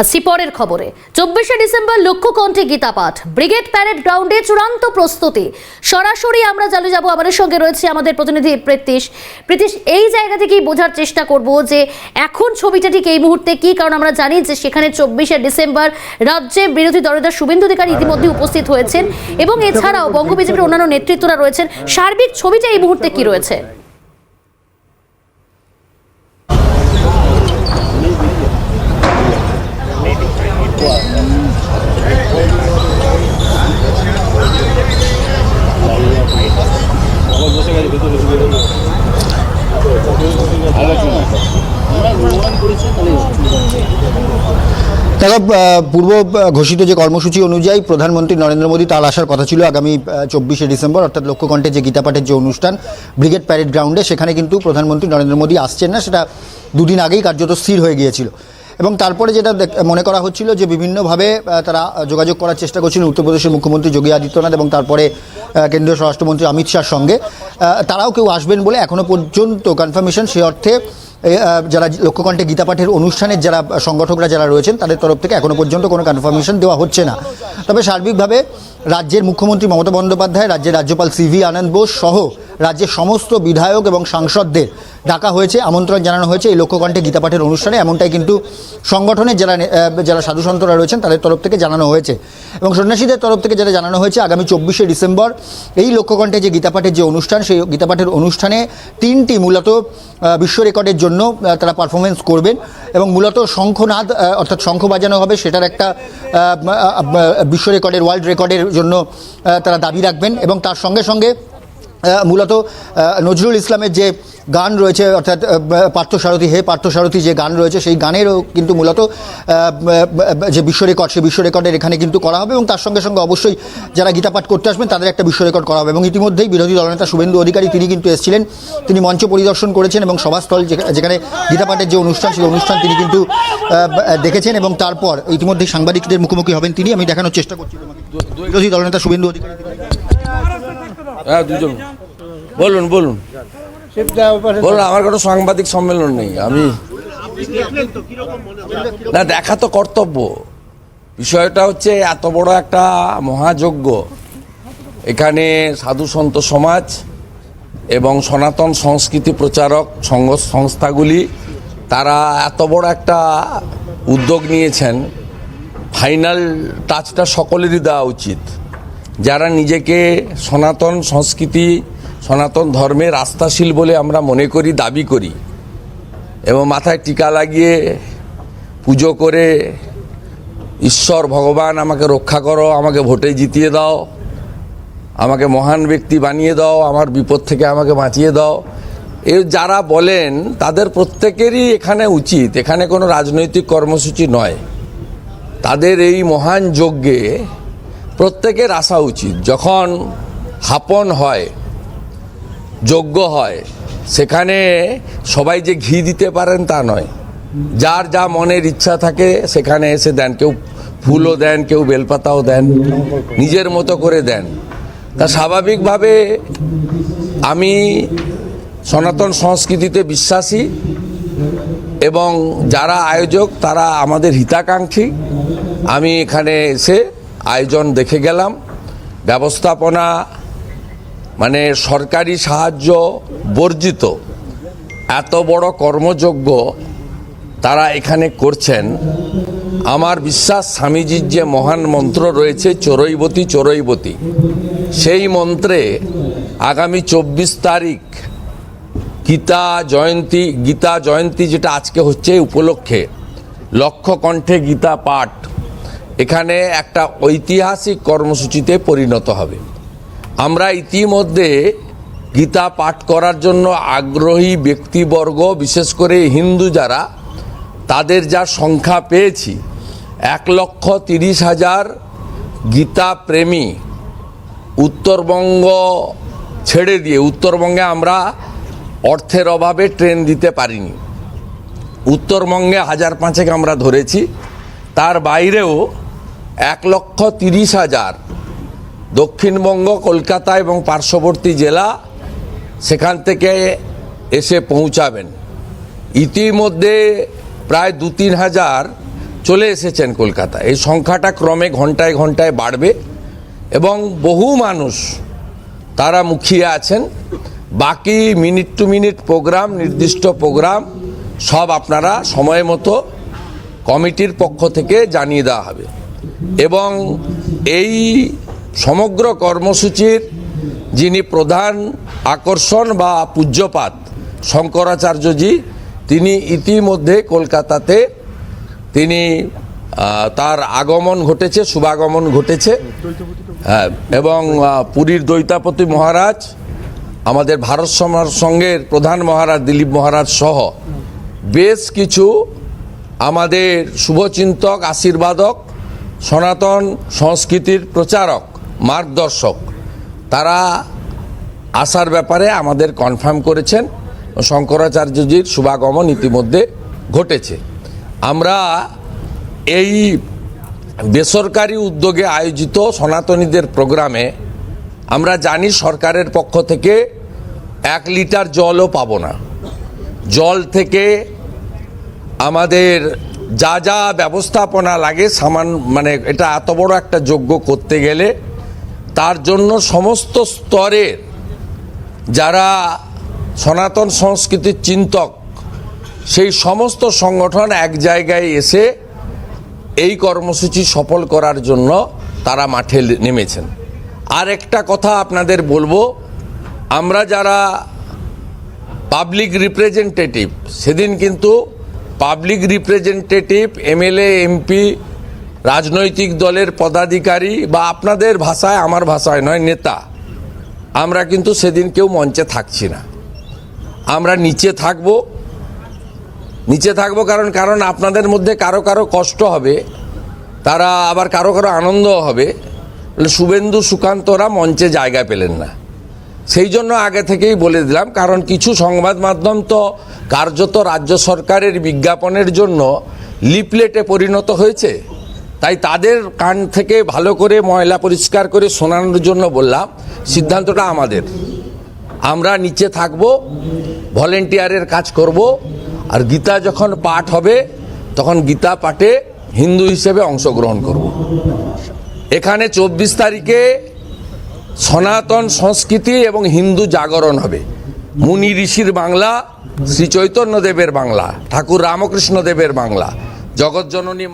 আসছি পরের খবরে, চব্বিশে ডিসেম্বর লক্ষ্য কণ্ঠে গীতা পাঠ ব্রিগেড প্যারেড গ্রাউন্ডে চূড়ান্ত প্রস্তুতি। সরাসরি আমরা চালু যাব, আমাদের সঙ্গে রয়েছে আমাদের প্রতিনিধি প্রীতিশ। প্রীতিশ, এই জায়গা থেকেই বোঝার চেষ্টা করব যে এখন ছবিটা ঠিক এই মুহূর্তে কি, কারণ আমরা জানি যে সেখানে চব্বিশে ডিসেম্বর রাজ্যে বিরোধী দলনেতা শুভেন্দু অধিকারী ইতিমধ্যে উপস্থিত হয়েছেন এবং এছাড়াও বঙ্গ বিজেপির অন্যান্য নেতৃত্বরা রয়েছেন। সার্বিক ছবিটা এই মুহূর্তে কি রয়েছে? দেখো পূর্ব ঘোষিত যে কর্মসূচি অনুযায়ী প্রধানমন্ত্রী নরেন্দ্র মোদী তার আসার কথা ছিল আগামী চব্বিশে ডিসেম্বর, অর্থাৎ লক্ষ্যকণ্ঠে যে গীতাপাঠের যে অনুষ্ঠান, ব্রিগেড প্যারেড গ্রাউন্ডে, সেখানে কিন্তু প্রধানমন্ত্রী নরেন্দ্র মোদী আসছেন না, সেটা দুদিন আগেই কার্যত স্থির হয়ে গিয়েছিল। এবং তারপরে যেটা মনে করা হচ্ছিল যে বিভিন্নভাবে তারা যোগাযোগ করার চেষ্টা করছিলেন উত্তরপ্রদেশের মুখ্যমন্ত্রী যোগী আদিত্যনাথ এবং তারপরে কেন্দ্রীয় স্বরাষ্ট্রমন্ত্রী অমিত শাহর সঙ্গে। তারাও কেউ আসবেন বলে এখনও পর্যন্ত কনফার্মেশন সে অর্থে যারা লক্ষ্যকণ্ঠে গীতাপাঠের অনুষ্ঠানের যারা সংগঠকরা যারা রয়েছেন, তাদের তরফ থেকে এখনও পর্যন্ত কোনো কনফার্মেশন দেওয়া হচ্ছে না। তবে সার্বিকভাবে রাজ্যের মুখ্যমন্ত্রী মমতা বন্দ্যোপাধ্যায়, রাজ্যের রাজ্যপাল সিভি আনন্দ বোস সহ রাজ্যের সমস্ত বিধায়ক এবং সাংসদদের ডাকা হয়েছে, আমন্ত্রণ জানানো হয়েছে এই লক্ষ্যকণ্ঠে গীতাপাঠের অনুষ্ঠানে। এমনটাই কিন্তু সংগঠনের যারা যারা সাধুসন্তরা রয়েছেন, তাদের তরফ থেকে জানানো হয়েছে। এবং সন্ন্যাসীদের তরফ থেকে যেটা জানানো হয়েছে, আগামী চব্বিশে ডিসেম্বর এই লক্ষ্যকণ্ঠে যে গীতাপাঠের যে অনুষ্ঠান, সেই গীতাপাঠের অনুষ্ঠানে তিনটি মূলত বিশ্ব রেকর্ডের জন্য তারা পারফরমেন্স করবেন। এবং মূলত শঙ্খনাদ অর্থাৎ শঙ্খ বাজানো হবে, সেটার একটা বিশ্ব রেকর্ডের, ওয়ার্ল্ড রেকর্ডের জন্য তারা দাবি রাখবেন। এবং তার সঙ্গে সঙ্গে মূলত নজরুল ইসলামের যে গান রয়েছে, অর্থাৎ পার্থসারথী হে পার্থসারথী যে গান রয়েছে, সেই গানেরও কিন্তু মূলত যে বিশ্ব রেকর্ড, সেই বিশ্ব রেকর্ডের এখানে কিন্তু করা হবে এবং তার সঙ্গে সঙ্গে অবশ্যই যারা গীতাপাঠ করতে আসবেন, তাদের একটা বিশ্ব রেকর্ড করা হবে এবং ইতিমধ্যেই বিরোধী দলনেতা শুভেন্দু অধিকারী তিনি কিন্তু এসেছিলেন। তিনি মঞ্চ পরিদর্শন করেছেন এবং সভাস্থল যেখা- যেখানে গীতাপাঠের যে অনুষ্ঠান, সেই অনুষ্ঠান তিনি কিন্তু দেখেছেন এবং তারপর ইতিমধ্যেই সাংবাদিকদের মুখোমুখি হবেন তিনি। আমি দেখানোর চেষ্টা করছি বিরোধী দলনেতা শুভেন্দু অধিকারী হ্যাঁ দুজন। বলুন বলুন। বলুন, আমার কোনো সাংবাদিক সম্মেলন নেই, আমি না, দেখা তো কর্তব্য। বিষয়টা হচ্ছে, এত বড় একটা মহাযজ্ঞ। এখানে সাধু সন্ত সমাজ এবং সনাতন সংস্কৃতি প্রচারক সংঘ সংস্থাগুলি, তারা এত বড় একটা উদ্যোগ নিয়েছেন। ফাইনাল টাচটা সকলেরই দেওয়া উচিত। যারা নিজেকে সনাতন সংস্কৃতি, সনাতন ধর্মের আস্থাশীল বলে আমরা মনে করি, দাবি করি এবং মাথায় টিকা লাগিয়ে পুজো করে ঈশ্বর, ভগবান আমাকে রক্ষা করো, আমাকে ভোটে জিতিয়ে দাও, আমাকে মহান ব্যক্তি বানিয়ে দাও, আমার বিপদ থেকে আমাকে বাঁচিয়ে দাও। এ যারা বলেন, তাদের প্রত্যেকেরই এখানে উচিত, এখানে কোনো রাজনৈতিক কর্মসূচি নয়। তাদের এই মহান যজ্ঞে প্রত্যেকের আসা উচিত। যখন হাপন হয় যজ্ঞ হয়, সেখানে সবাই যে ঘি দিতে পারেন তা নয়। যার যা মনের ইচ্ছা থাকে, সেখানে এসে দেন। কেউ ফুলও দেন, কেউ বেলপাতাও দেন, নিজের মতো করে দেন। তা স্বাভাবিকভাবে আমি সনাতন সংস্কৃতিতে বিশ্বাসী এবং যারা আয়োজক, তারা আমাদের হিতাকাঙ্ক্ষী। আমি এখানে এসে আয়োজন দেখে গেলাম। ব্যবস্থাপনা মানে সরকারি সাহায্য বর্জিত। এত বড় কর্মযোগ্য তারা এখানে করছেন। আমার বিশ্বাস স্বামীজির যে মহান মন্ত্র রয়েছে, চোরৈবতী চোরৈবতী সেই মন্ত্রে আগামী চব্বিশ তারিখ গীতা জয়ন্তী গীতা জয়ন্তী যেটা আজকে হচ্ছে উপলক্ষে লক্ষ কণ্ঠে গীতা পাঠ এখানে একটা ঐতিহাসিক কর্মসূচিতে পরিণত হবে। আমরা ইতিমধ্যে গীতা পাঠ করার জন্য আগ্রহী ব্যক্তিবর্গ, বিশেষ করে হিন্দু যারা, তাদের যা সংখ্যা পেয়েছি, এক লক্ষ তিরিশ হাজার গীতা প্রেমী উত্তরবঙ্গ ছেড়ে দিয়ে, উত্তরবঙ্গে আমরা অর্থের অভাবে ট্রেন দিতে পারিনি। উত্তরবঙ্গে হাজার পাঁচেক আমরা ধরেছি, তার বাইরেও এক লক্ষ তিরিশ হাজার। দক্ষিণবঙ্গ, কলকাতা এবং পার্শ্ববর্তী জেলা সেখান থেকে এসে পৌঁছাবেন। ইতিমধ্যে প্রায় দু তিন হাজার চলে এসেছেন কলকাতা। এই সংখ্যাটা ক্রমে ঘন্টায় ঘন্টায় বাড়বে এবং বহু মানুষ তারা মুখিয়ে আছেন। বাকি মিনিট টু মিনিট প্রোগ্রাম, নির্দিষ্ট প্রোগ্রাম সব আপনারা সময় মতো কমিটির পক্ষ থেকে জানিয়ে দেওয়া হবে। এবং এই সমগ্র কর্মসূচির যিনি প্রধান আকর্ষণ বা পূজ্যপাত শঙ্করাচার্যজি, তিনি ইতিমধ্যে কলকাতাতে তিনি তার আগমন ঘটেছে, শুভাগমন ঘটেছে। এবং পুরীর দৈতাপতি মহারাজ, আমাদের ভারত সমাজ সংঘের প্রধান মহারাজ দিলীপ মহারাজ সহ বেশ কিছু আমাদের শুভচিন্তক, আশীর্বাদক সনাতন সংস্কৃতির প্রচারক, মার্গদর্শক। তারা আসার ব্যাপারে আমাদের কনফার্ম করেছেন শঙ্করাচার্যজির শুভাগমন ইতিমধ্যে ঘটেছে। আমরা এই বেসরকারি উদ্যোগে আয়োজিত সনাতনীদের প্রোগ্রামে আমরা জানি সরকারের পক্ষ থেকে এক লিটার জলও পাবো না। জল থেকে আমাদের যা যা ব্যবস্থাপনা লাগে সামান মানে এটা এত বড় একটা যোগ্য করতে গেলে, তার জন্য সমস্ত স্তরের যারা সনাতন সংস্কৃতির চিন্তক, সেই সমস্ত সংগঠন এক জায়গায় এসে এই কর্মসূচি সফল করার জন্য তারা মাঠে নেমেছেন। আর একটা কথা আপনাদের বলব, আমরা যারা পাবলিক রিপ্রেজেন্টেটিভ সেদিন কিন্তু পাবলিক রিপ্রেজেন্টেটিভ এমএলএ এমপি রাজনৈতিক দলের পদাধিকারী বা আপনাদের ভাষায় আমার ভাষায় নয়, নেতা। আমরা কিন্তু সেদিন কেউ মঞ্চে থাকছি না। আমরা নিচে থাকব। নিচে থাকব কারণ কারণ আপনাদের মধ্যে কারও কারও কষ্ট হবে, তারা আবার কারও কারও আনন্দ হবে। শুভেন্দু সুকান্তরা মঞ্চে জায়গা পেলেন না। সেই জন্য আগে থেকেই বলে দিলাম, কারণ কিছু সংবাদ মাধ্যম তো কার্যত রাজ্য সরকারের বিজ্ঞাপনের জন্য লিপলেটে পরিণত হয়েছে। তাই তাদের কান থেকে ভালো করে ময়লা পরিষ্কার করে শোনানোর জন্য বললাম, সিদ্ধান্তটা আমাদের। আমরা নিচে থাকব, ভলেন্টিয়ারের কাজ করব, আর গীতা যখন পাঠ হবে, তখন গীতা পাঠে হিন্দু হিসেবে অংশগ্রহণ করব। এখানে চব্বিশ তারিখে সনাতন সংস্কৃতি এবং হিন্দু জাগরণ হবে। মুনি ঋষির বাংলা, শ্রী চৈতন্য দেবের বাংলা, ঠাকুর রামকৃষ্ণ দেবের বাংলা জগৎজননী